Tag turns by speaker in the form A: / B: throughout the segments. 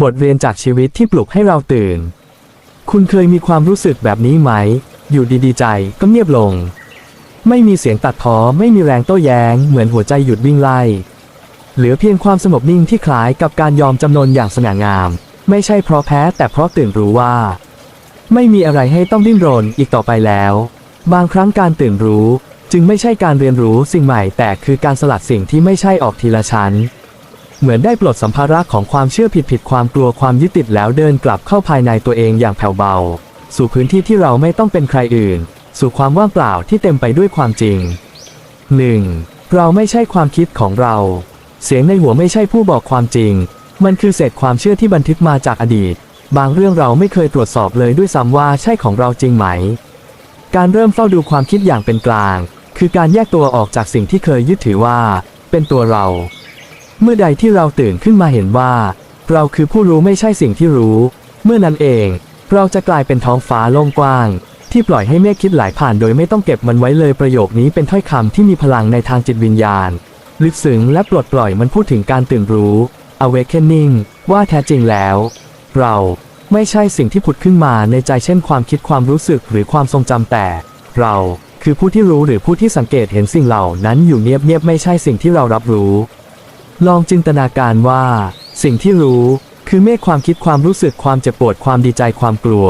A: บทเรียนจากชีวิตที่ปลุกให้เราตื่น คุณเคยมีความรู้สึกแบบนี้ไหม อยู่ดีๆใจก็เงียบลง ไม่มีเสียงตัดพ้อไม่มีแรงโต้แย้ง เหมือนหัวใจหยุดวิ่งไล่ เหลือเพียงความสงบนิ่งที่คล้ายกับการยอมจำนนอย่างสง่างาม ไม่ใช่เพราะแพ้แต่เพราะตื่นรู้ว่า ไม่มีอะไรให้ต้องดิ้นรนอีกต่อไปแล้ว บางครั้งการตื่นรู้ จึงไม่ใช่การเรียนรู้สิ่งใหม่แต่คือการสลัดสิ่งที่ไม่ใช่ออกทีละชั้น เหมือนได้ปลดสัมภาระของความเชื่อผิดผิดๆความกลัวความยึดติดแล้วเดินกลับเข้าภายในตัวเองอย่างแผ่วเบา สู่พื้นที่ที่เราไม่ต้องเป็นใครอื่น สู่ความว่างเปล่าที่เต็มไปด้วยความจริง 1. เราไม่ใช่ความคิดของเรา เสียงในหัวไม่ใช่ผู้บอกความจริง มันคือเศษความเชื่อที่บันทึกมาจากอดีต บางเรื่องเราไม่เคยตรวจสอบเลยด้วยซ้ำว่าใช่ของเราจริงไหม การเริ่มเฝ้าดูความคิดอย่างเป็นกลาง คือการแยกตัวออกจากสิ่งที่เคยยึดถือว่า เป็นตัวเรา เมื่อใดที่เราตื่นขึ้นมาเห็นว่า เราคือผู้รู้ไม่ใช่สิ่งที่รู้ เมื่อนั้นเอง เราจะกลายเป็นท้องฟ้าโล่งกว้าง ที่ปล่อยให้เมฆคิดไหลผ่านโดยไม่ต้องเก็บมันไว้เลยประโยคนี้เป็นถ้อยคำที่มีพลังในทางจิตวิญญาณ ลึกซึ้งและปลดปล่อยมันพูดถึงการตื่นรู้ awakening ว่าแท้จริงแล้ว เราไม่ใช่สิ่งที่ผุดขึ้นมาในใจเช่นความคิดความรู้สึกหรือความทรงจำแต่ เราคือผู้ที่รู้หรือผู้ที่สังเกตเห็นสิ่งเหล่านั้นอยู่เงียบๆไม่ใช่สิ่งที่เรารับรู้ ลองจินตนาการว่า สิ่งที่รู้ คือเมฆความคิดความรู้สึกความเจ็บปวดความดีใจความกลัว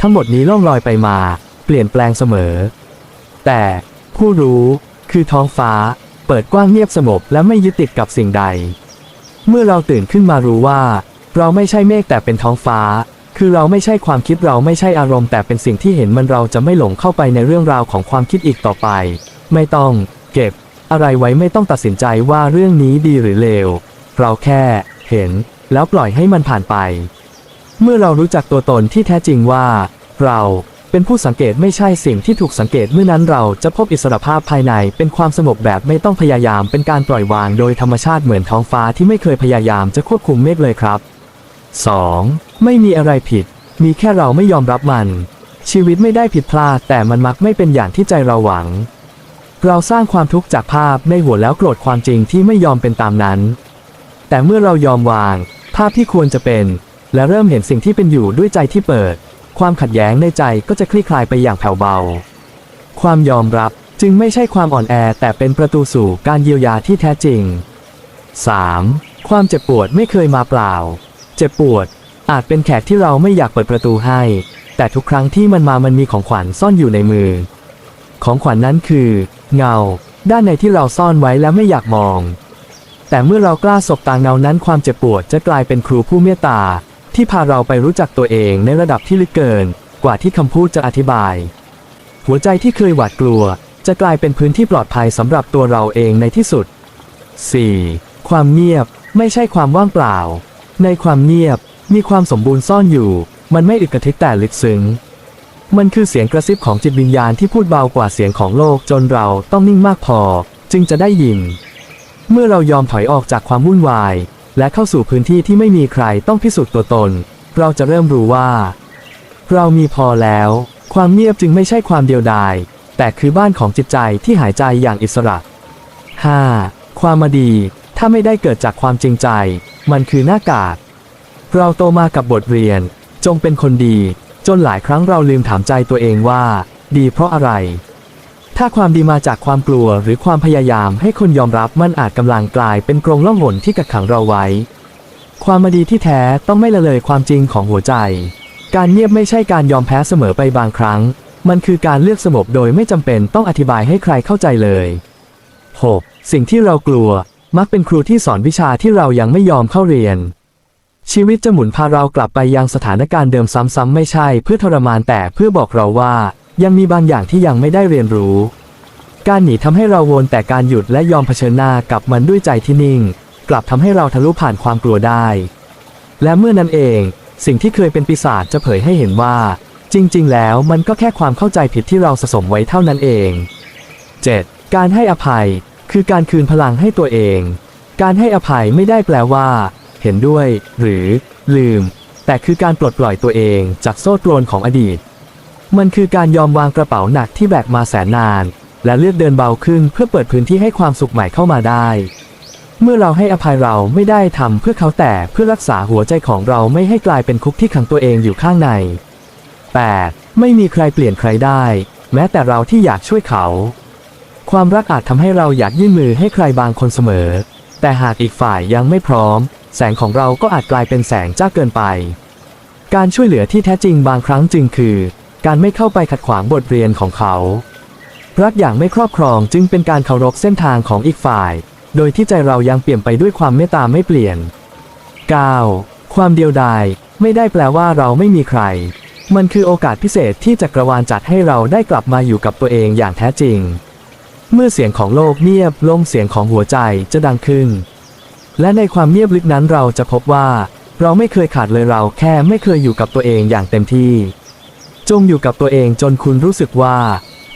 A: ทั้งหมดนี้ล่องลอยไปมา เปลี่ยนแปลงเสมอ แต่ผู้รู้ คือท้องฟ้า เปิดกว้างเงียบสงบและไม่ยึดติดกับสิ่งใด เมื่อเราตื่นขึ้นมารู้ว่า เราไม่ใช่เมฆแต่เป็นท้องฟ้า คือเราไม่ใช่ความคิดเราไม่ใช่อารมณ์แต่เป็นสิ่งที่เห็นมันเราจะไม่หลงเข้าไปในเรื่องราวของความคิดอีกต่อไป ไม่ต้อง เก็บ อะไรไว้ไม่ต้องตัดสินใจว่าเรื่องนี้ดีหรือเลว เราแค่เห็นแล้วปล่อยให้มันผ่านไป เมื่อเรารู้จักตัวตนที่แท้จริงว่า เราเป็นผู้สังเกตไม่ใช่สิ่งที่ถูกสังเกตเมื่อนั้นเราจะพบอิสรภาพภายในเป็นความสงบแบบไม่ต้องพยายามเป็นการปล่อยวางโดยธรรมชาติเหมือนท้องฟ้าที่ไม่เคยพยายามจะควบคุมเมฆเลยครับ 2. ไม่มีอะไรผิด มีแค่เราไม่ยอมรับมัน ชีวิตไม่ได้ผิดพลาดแต่มันมักไม่เป็นอย่างที่ใจเราหวัง เราสร้างความทุกข์จากภาพในหัวแล้วโกรธความจริงที่ไม่ยอมเป็นตามนั้น แต่เมื่อเรายอมวาง ภาพที่ควรจะเป็น และเริ่มเห็นสิ่งที่เป็นอยู่ด้วยใจที่เปิด ความขัดแย้งในใจก็จะคลี่คลายไปอย่างแผ่วเบา ความยอมรับจึงไม่ใช่ความอ่อนแอแต่เป็นประตูสู่การเยียวยาที่แท้จริง 3. ความเจ็บปวดไม่เคยมาเปล่า เจ็บปวด อาจเป็นแขกที่เราไม่อยากเปิดประตูให้ แต่ทุกครั้งที่มันมามันมีของขวัญซ่อนอยู่ในมือ ของขวัญนนั้นคือ เงา ด้านในที่เราซ่อนไว้แล้วไม่อยากมอง แต่เมื่อเรากล้าสบตาเงานั้นความเจ็บปวดจะกลายเป็นครูผู้เมตตา ที่พาเราไปรู้จักตัวเองในระดับที่ลึกเกิน กว่าที่คำพูดจะอธิบาย หัวใจที่เคยหวาดกลัว จะกลายเป็นพื้นที่ปลอดภัยสำหรับตัวเราเองในที่สุด 4. ความเงียบไม่ใช่ความว่างเปล่า ในความเงียบมีความสมบูรณ์ซ่อนอยู่ มันไม่อึกกระทึกแต่ลึกซึ้ง มันคือเสียงกระซิบของจิตวิญญาณที่พูดเบากว่าเสียงของโลกจนเราต้องนิ่งมากพอ จึงจะได้ยิน เมื่อเรายอมถอยออกจากความวุ่นวาย และเข้าสู่พื้นที่ที่ไม่มีใครต้องพิสูจน์ตัวตน เราจะเริ่มรู้ว่า เรามีพอแล้ว ความเงียบจึงไม่ใช่ความเดียวดาย แต่คือบ้านของจิตใจที่หายใจอย่างอิสระ 5. ความมาดีถ้าไม่ได้เกิดจากความจริงใจ มันคือหน้ากาก เราโตมากับบทเรียน จงเป็นคนดี จนหลายครั้งเราลืมถามใจตัวเองว่า ดีเพราะอะไร ถ้าความดีมาจากความกลัวหรือความพยายามให้คนยอมรับมันอาจกำลังกลายเป็นกรงล่องหนที่กักขังเราไว้ ความมาดีที่แท้ต้องไม่ละเลยความจริงของหัวใจ การเงียบไม่ใช่การยอมแพ้เสมอไปบางครั้ง มันคือการเลือกสงบโดยไม่จำเป็นต้องอธิบายให้ใครเข้าใจเลย 6. สิ่งที่เรากลัว มักเป็นครูที่สอนวิชาที่เรายังไม่ยอมเข้าเรียน ชีวิตจะหมุนพาเรากลับไปยังสถานการณ์เดิมซ้ำๆไม่ใช่เพื่อทรมานแต่เพื่อบอกเราว่า ยังมีบางอย่างที่ยังไม่ได้เรียนรู้ การหนีทำให้เราวนแต่การหยุดและยอมเผชิญหน้ากับมันด้วยใจที่นิ่ง กลับทำให้เราทะลุผ่านความกลัวได้ และเมื่อนั้นเอง สิ่งที่เคยเป็นปีศาจจะเผยให้เห็นว่า จริง ๆ แล้วมันก็แค่ความเข้าใจผิดที่เราสะสมไว้เท่านั้นเอง 7. การให้อภัย คือการคืนพลังให้ตัวเอง การให้อภัยไม่ได้แปลว่า เห็นด้วย หรือ ลืม แต่คือการปลดปล่อยตัวเองจากโซ่ตรวนของอดีต มันคือการยอมวางกระเป๋าหนักที่แบกมาแสนนาน และเลือกเดินเบาขึ้นเพื่อเปิดพื้นที่ให้ความสุขใหม่เข้ามาได้ เมื่อเราให้อภัยเราไม่ได้ทำเพื่อเขาแต่เพื่อรักษาหัวใจของเราไม่ให้กลายเป็นคุกที่ขังตัวเองอยู่ข้างใน 8. ไม่มีใครเปลี่ยนใครได้ แม้แต่เราที่อยากช่วยเขา ความรักอาจทำให้เราอยากยื่นมือให้ใครบางคนเสมอ แต่หากอีกฝ่ายยังไม่พร้อม แสงของเราก็อาจกลายเป็นแสงจ้าเกินไป การช่วยเหลือที่แท้จริงบางครั้งจึงคือ การไม่เข้าไปขัดขวางบทเรียนของเขา รักอย่างไม่ครอบครองจึงเป็นการเคารพเส้นทางของอีกฝ่าย โดยที่ใจเรายังเปลี่ยนไปด้วยความเมตตาไม่เปลี่ยน 9. ความเดียวดายไม่ได้แปลว่าเราไม่มีใคร มันคือโอกาสพิเศษที่จักรวาลจัดให้เราได้กลับมาอยู่กับตัวเองอย่างแท้จริง เมื่อเสียงของโลกเงียบลงเสียงของหัวใจจะดังขึ้น และในความเงียบลึกนั้นเราจะพบว่า เราไม่เคยขาดเลยเราแค่ไม่เคยอยู่กับตัวเองอย่างเต็มที่ จงอยู่กับตัวเองจนคุณรู้สึกว่า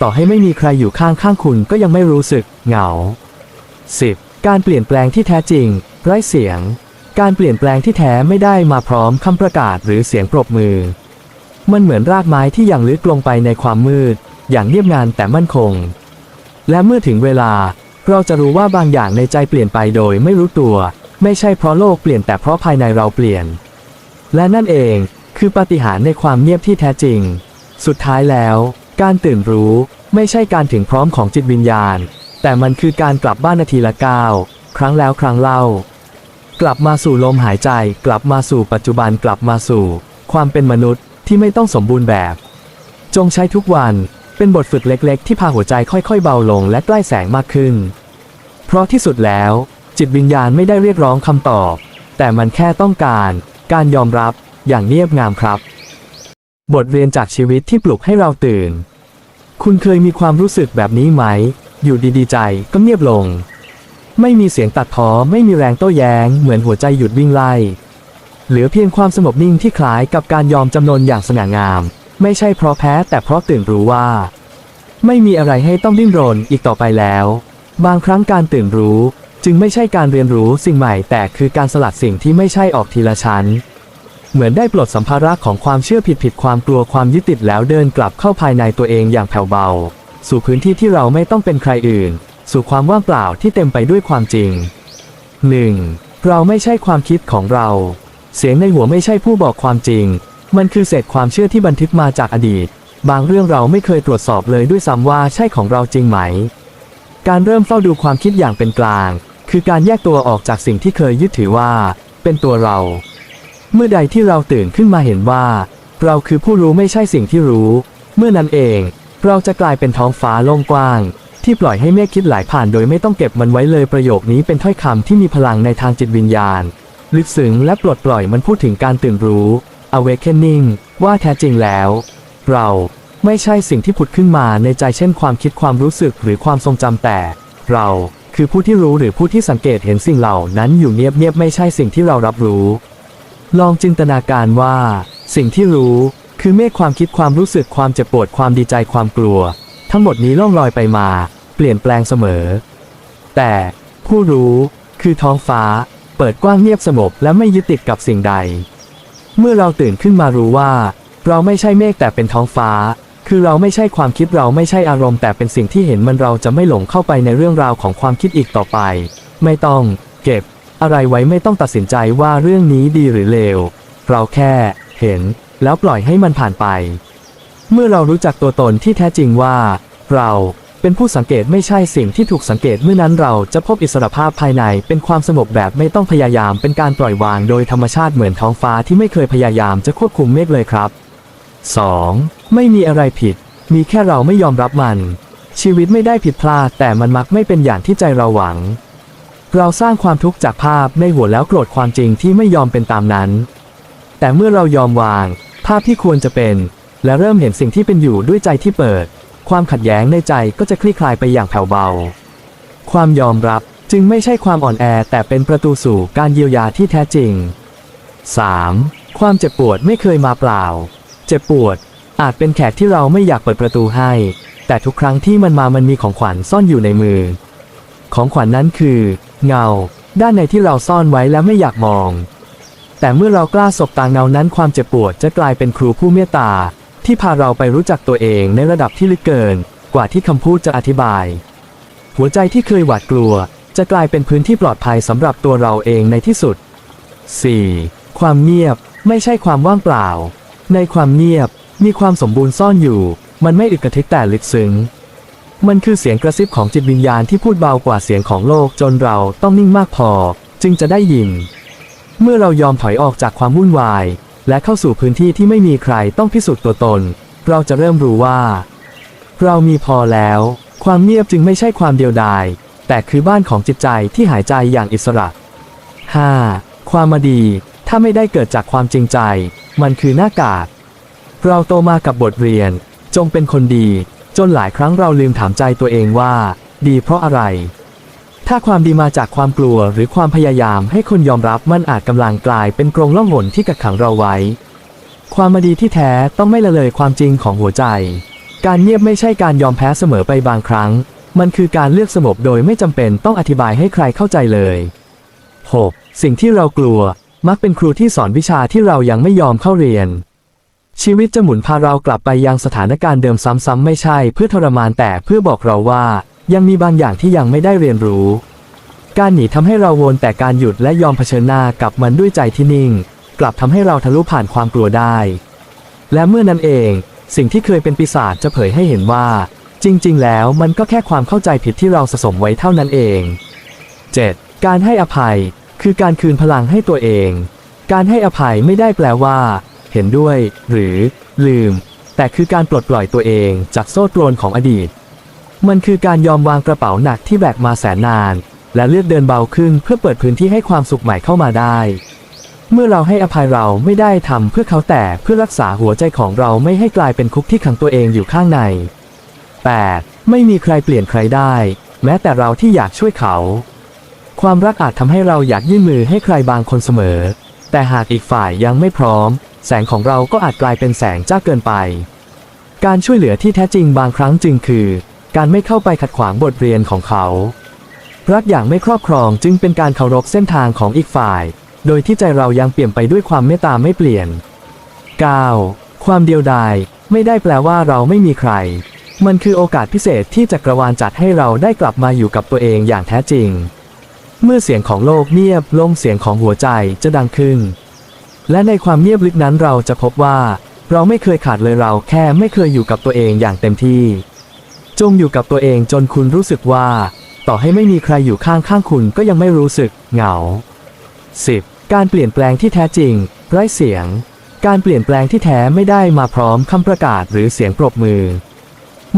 A: ต่อให้ไม่มีใครอยู่ข้างข้างคุณก็ยังไม่รู้สึกเหงา 10. การเปลี่ยนแปลงที่แท้จริง ไร้เสียง การเปลี่ยนแปลงที่แท้ไม่ได้มาพร้อมคำประกาศหรือเสียงปรบมือ มันเหมือนรากไม้ที่ยังลึกลงไปในความมืด อย่างเงียบงานแต่มั่นคง และเมื่อถึงเวลา เราจะรู้ว่าบางอย่างในใจเปลี่ยนไปโดยไม่รู้ตัว ไม่ใช่เพราะโลกเปลี่ยนแต่เพราะภายในเราเปลี่ยน และนั่นเองคือปาฏิหาริย์ในความเงียบที่แท้จริง สุดท้ายแล้ว การตื่นรู้ไม่ใช่การถึงพร้อมของจิตวิญญาณ แต่มันคือการกลับบ้านนาทีละก้าวครั้งแล้วครั้งเล่า กลับมาสู่ลมหายใจ กลับมาสู่ปัจจุบันกลับมาสู่ ความเป็นมนุษย์ที่ไม่ต้องสมบูรณ์แบบ จงใช้ทุกวัน เป็นบทฝึกเล็ก ๆ ที่พาหัวใจค่อยๆ เบาลงและใกล้แสงมากขึ้น เพราะที่สุดแล้ว จิตวิญญาณไม่ได้เรียกร้องคำตอบ แต่มันแค่ต้องการ การยอมรับอย่างเงียบงามครับ บทเรียนจากชีวิตที่ปลุกให้เราตื่น คุณเคยมีความรู้สึกแบบนี้ไหม อยู่ดีๆ ใจก็เงียบลง ไม่มีเสียงตัดพ้อไม่มีแรงโต้แย้ง เหมือนหัวใจหยุดวิ่งไล่ เหลือเพียงความสงบนิ่งที่คล้ายกับการยอมจำนนอย่างสง่างาม ไม่ใช่เพราะแพ้แต่เพราะตื่นรู้ว่า ไม่มีอะไรให้ต้องดิ้นรนอีกต่อไปแล้ว บางครั้งการตื่นรู้ จึงไม่ใช่การเรียนรู้สิ่งใหม่ แต่คือการสลัดสิ่งที่ไม่ใช่ออกทีละชั้น เหมือนได้ปลดสัมภาระของความเชื่อผิดผิดๆความกลัวความยึดติดแล้วเดินกลับเข้าภายในตัวเองอย่างแผ่วเบา สู่พื้นที่ที่เราไม่ต้องเป็นใครอื่น สู่ความว่างเปล่าที่เต็มไปด้วยความจริง 1. เราไม่ใช่ความคิดของเรา เสียงในหัวไม่ใช่ผู้บอกความจริง มันคือเศษความเชื่อที่บันทึกมาจากอดีต บางเรื่องเราไม่เคยตรวจสอบเลยด้วยซ้ำว่าใช่ของเราจริงไหม การเริ่มเฝ้าดูความคิดอย่างเป็นกลาง คือการแยกตัวออกจากสิ่งที่เคยยึดถือว่า เป็นตัวเรา เมื่อใดที่เราตื่นขึ้นมาเห็นว่า เราคือผู้รู้ไม่ใช่สิ่งที่รู้ เมื่อนั้นเอง เราจะกลายเป็นท้องฟ้าโล่งกว้างที่ปล่อยให้เมฆคิดไหลผ่านโดยไม่ต้องเก็บมันไว้เลยประโยคนี้เป็นถ้อยคำที่มีพลังในทางจิตวิญญาณ ลึกซึ้งและปลดปล่อยมันพูดถึงการตื่นรู้ awakening ว่าแท้จริงแล้ว เราไม่ใช่สิ่งที่ผุดขึ้นมาในใจเช่นความคิดความรู้สึกหรือความทรงจำแต่ เราคือผู้ที่รู้หรือผู้ที่สังเกตเห็นสิ่งเหล่านั้นอยู่เงียบๆไม่ใช่สิ่งที่เรารับรู้ ลองจินตนาการว่า สิ่งที่รู้คือเมฆความคิดความรู้สึกความเจ็บปวดความดีใจความกลัว ทั้งหมดนี้ล่องลอยไปมา เปลี่ยนแปลงเสมอ แต่ผู้รู้คือท้องฟ้า เปิดกว้างเงียบสงบและไม่ยึดติดกับสิ่งใด เมื่อเราตื่นขึ้นมารู้ว่า เราไม่ใช่เมฆแต่เป็นท้องฟ้า คือเราไม่ใช่ความคิดเราไม่ใช่อารมณ์แต่เป็นสิ่งที่เห็นมันเราจะไม่หลงเข้าไปในเรื่องราวของความคิดอีกต่อไป ไม่ต้อง เก็บ อะไรไว้ไม่ต้องตัดสินใจว่าเรื่องนี้ดีหรือเลว เราแค่ เห็น แล้วปล่อยให้มันผ่านไป เมื่อเรารู้จักตัวตนที่แท้จริงว่า เรา เป็นผู้สังเกตไม่ใช่สิ่งที่ถูกสังเกตเมื่อนั้นเราจะพบอิสรภาพภายในเป็นความสงบแบบไม่ต้องพยายามเป็นการปล่อยวางโดยธรรมชาติเหมือนท้องฟ้าที่ไม่เคยพยายามจะควบคุมเมฆเลยครับ 2. ไม่มีอะไรผิด มีแค่เราไม่ยอมรับมัน ชีวิตไม่ได้ผิดพลาดแต่มันมักไม่เป็นอย่างที่ใจเราหวัง เราสร้างความทุกข์จากภาพในหัวแล้วโกรธความจริงที่ไม่ยอมเป็นตามนั้น แต่เมื่อเรายอมวาง ภาพที่ควรจะเป็น และเริ่มเห็นสิ่งที่เป็นอยู่ด้วยใจที่เปิด ความขัดแย้งในใจก็จะคลี่คลายไปอย่างแผ่วเบา ความยอมรับจึงไม่ใช่ความอ่อนแอแต่เป็นประตูสู่การเยียวยาที่แท้จริง 3. ความเจ็บปวดไม่เคยมาเปล่า เจ็บปวด อาจเป็นแขกที่เราไม่อยากเปิดประตูให้ แต่ทุกครั้งที่มันมามันมีของขวัญซ่อนอยู่ในมือ ของขวัญนนั้นคือ เงา ด้านในที่เราซ่อนไว้และไม่อยากมอง แต่เมื่อเรากล้าสบตาเงานั้นความเจ็บปวดจะกลายเป็นครูผู้เมตตา ที่พาเราไปรู้จักตัวเองในระดับที่ลึกเกิน กว่าที่คำพูดจะอธิบาย หัวใจที่เคยหวาดกลัว จะกลายเป็นพื้นที่ปลอดภัยสำหรับตัวเราเองในที่สุด 4. ความเงียบไม่ใช่ความว่างเปล่า ในความเงียบมีความสมบูรณ์ซ่อนอยู่ มันไม่อึกกระทึกแต่ลึกซึ้ง มันคือเสียงกระซิบของจิตวิญญาณที่พูดเบากว่าเสียงของโลกจนเราต้องนิ่งมากพอ จึงจะได้ยิน เมื่อเรายอมถอยออกจากความวุ่นวาย และเข้าสู่พื้นที่ที่ไม่มีใครต้องพิสูจน์ตัวตน เราจะเริ่มรู้ว่า เรามีพอแล้ว ความเงียบจึงไม่ใช่ความเดียวดาย แต่คือบ้านของจิตใจที่หายใจอย่างอิสระ 5. ความมาดีถ้าไม่ได้เกิดจากความจริงใจ มันคือหน้ากากเราโตมากับบทเรียน จงเป็นคนดี จนหลายครั้งเราลืมถามใจตัวเองว่า ดีเพราะอะไร ถ้าความดีมาจากความกลัวหรือความพยายามให้คนยอมรับมันอาจกำลังกลายเป็นกรงล่องหนที่กักขังเราไว้ ความมาดีที่แท้ต้องไม่ละเลยความจริงของหัวใจ การเงียบไม่ใช่การยอมแพ้เสมอไปบางครั้ง มันคือการเลือกสงบโดยไม่จำเป็นต้องอธิบายให้ใครเข้าใจเลย 6. สิ่งที่เรากลัว มักเป็นครูที่สอนวิชาที่เรายังไม่ยอมเข้าเรียน ชีวิตจะหมุนพาเรากลับไปยังสถานการณ์เดิมซ้ำๆไม่ใช่เพื่อทรมานแต่เพื่อบอกเราว่า ยังมีบางอย่างที่ยังไม่ได้เรียนรู้ การหนีทำให้เราวนแต่การหยุดและยอมเผชิญหน้ากับมันด้วยใจที่นิ่ง กลับทำให้เราทะลุผ่านความกลัวได้ และเมื่อนั้นเอง สิ่งที่เคยเป็นปีศาจจะเผยให้เห็นว่า จริง ๆ แล้วมันก็แค่ความเข้าใจผิดที่เราสะสมไว้เท่านั้นเอง 7. การให้อภัย คือการคืนพลังให้ตัวเอง การให้อภัยไม่ได้แปลว่า เห็นด้วย หรือ ลืม แต่คือการปลดปล่อยตัวเองจากโซ่ตรวนของอดีต มันคือการยอมวางกระเป๋าหนักที่แบกมาแสนนาน และเลือกเดินเบาขึ้นเพื่อเปิดพื้นที่ให้ความสุขใหม่เข้ามาได้ เมื่อเราให้อภัยเราไม่ได้ทำเพื่อเขาแต่เพื่อรักษาหัวใจของเราไม่ให้กลายเป็นคุกที่ขังตัวเองอยู่ข้างใน 8. ไม่มีใครเปลี่ยนใครได้ แม้แต่เราที่อยากช่วยเขา ความรักอาจทำให้เราอยากยื่นมือให้ใครบางคนเสมอ แต่หากอีกฝ่ายยังไม่พร้อม แสงของเราก็อาจกลายเป็นแสงจ้าเกินไป การช่วยเหลือที่แท้จริงบางครั้งจึงคือ การไม่เข้าไปขัดขวางบทเรียนของเขา รักอย่างไม่ครอบครองจึงเป็นการเคารพเส้นทางของอีกฝ่าย โดยที่ใจเรายังเปลี่ยมไปด้วยความเมตตาไม่เปลี่ยน 9. ความเดียวดายไม่ได้แปลว่าเราไม่มีใคร มันคือโอกาสพิเศษที่จักรวาลจัดให้เราได้กลับมาอยู่กับตัวเองอย่างแท้จริง เมื่อเสียงของโลกเงียบลงเสียงของหัวใจจะดังขึ้น และในความเงียบลึกนั้นเราจะพบว่า เราไม่เคยขาดเลยเราแค่ไม่เคยอยู่กับตัวเองอย่างเต็มที่ จงอยู่กับตัวเองจนคุณรู้สึกว่า ต่อให้ไม่มีใครอยู่ข้างข้างคุณก็ยังไม่รู้สึกเหงา 10. การเปลี่ยนแปลงที่แท้จริง ไร้เสียง การเปลี่ยนแปลงที่แท้ไม่ได้มาพร้อมคำประกาศหรือเสียงปรบมือ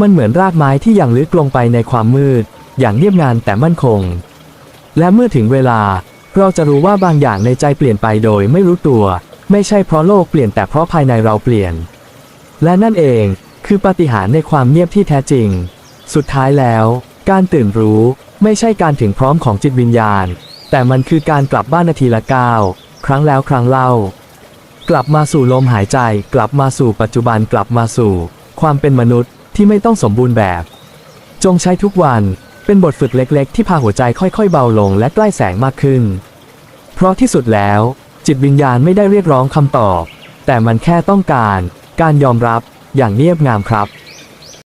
A: มันเหมือนรากไม้ที่ยังลึกลงไปในความมืด อย่างเงียบงานแต่มั่นคง และเมื่อถึงเวลา เราจะรู้ว่าบางอย่างในใจเปลี่ยนไปโดยไม่รู้ตัว ไม่ใช่เพราะโลกเปลี่ยนแต่เพราะภายในเราเปลี่ยน และนั่นเอง คือปาฏิหาริย์ในความเงียบที่แท้จริง สุดท้ายแล้ว การตื่นรู้ไม่ใช่การถึงพร้อมของจิตวิญญาณ แต่มันคือการกลับบ้านนาทีละก้าวครั้งแล้วครั้งเล่า กลับมาสู่ลมหายใจ กลับมาสู่ปัจจุบันกลับมาสู่ ความเป็นมนุษย์ที่ไม่ต้องสมบูรณ์แบบ จงใช้ทุกวันเป็นบทฝึกเล็ก ๆ ที่พาหัวใจค่อยๆ เบาลงและใกล้แสงมากขึ้น เพราะที่สุดแล้ว จิตวิญญาณไม่ได้เรียกร้องคำตอบ แต่มันแค่ต้องการ การยอมรับ อย่างเงียบงามครับ